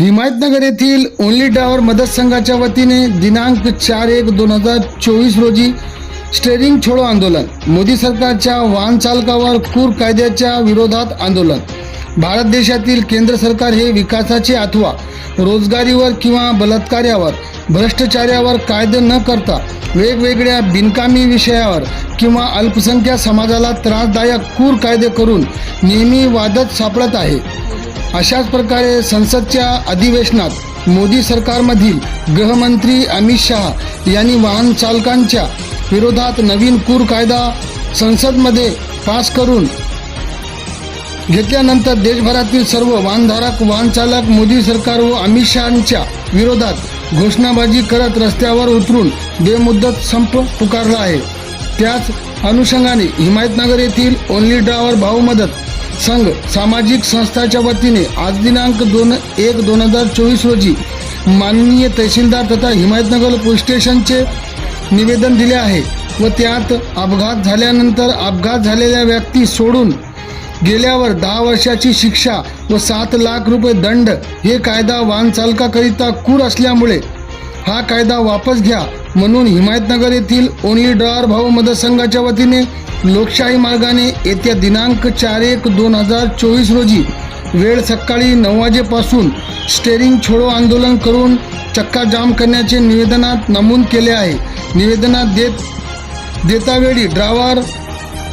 हिमायतनगर येथील only driver मदत संघाच्या वतीने दिनांक चार एक दोन हजार चोवीस रोजी स्टेरिंग छोडो आंदोलन. मोदी सरकारच्या वाहन चालकावर क्रूर कायद्याच्या विरोधात आंदोलन. भारत देशातील केंद्र सरकार हे विकासाचे अथवा रोजगारीवर किंवा बलात्कार्यावर भ्रष्टाचार्यावर कायदे न करता वेगवेगळ्या बिनकामी विषयावर किंवा अल्पसंख्याक समाजाला त्रासदायक कूर कायदे करून नेहमी वादत सापडत आहे. अशाच प्रकारे संसदच्या अधिवेशनात मोदी सरकारमधील गृहमंत्री अमित शहा यांनी वाहन चालकांच्या विरोधात नवीन कूर कायदा संसदमध्ये पास करून घेतल्यानंतर देशभरातील सर्व वाहनधारक वाहनचालक मोदी सरकार व अमित शहांच्या विरोधात घोषणाबाजी करत रस्त्यावर उतरून बेमुदत संप पुकारला आहे. त्याच अनुषंगाने हिमायतनगर येथील ओनली ड्रायव्हर भाऊ मदत संघ सामाजिक संस्थाच्या वतीने आज दिनांक दोन एक दोन हजार चोवीस रोजी माननीय तहसीलदार तथा हिमायतनगर पोलीस स्टेशनचे निवेदन दिले आहे व त्यात अपघात झाल्यानंतर अपघात झालेल्या व्यक्ती सोडून गेल्यावर दहा वर्षाची शिक्षा व सात लाख रुपये दंड हे कायदा वाहन चालकाकरिता कूर असल्यामुळे हा कायदा वापस घ्या म्हणून हिमायतनगर येथील ओनली ड्रॉर भाऊ मदत संघाच्या वतीने लोकशाही मार्गाने येत्या दिनांक चार एक दोन हजार चोवीस रोजी वेळ सकाळी नऊ वाजेपासून स्टेरिंग छोडो आंदोलन करून चक्का जाम करण्याचे निवेदनात नमूद केले आहे. निवेदनात देत देतावेळी ड्रायव्हर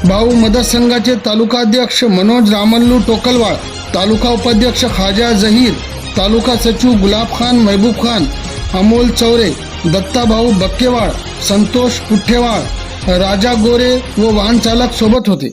भाऊ मदत संघाचे तालुकाध्यक्ष मनोज रामल्लू टोकलवाळ तालुका उपाध्यक्ष खाजा जहीर तालुका सचिव गुलाब खान महबूब खान अमोल चौरे दत्ताभाऊ बक्केवाळ संतोष पुठ्ठेवाळ राजा गोरे व वाहन चालक सोबत होते.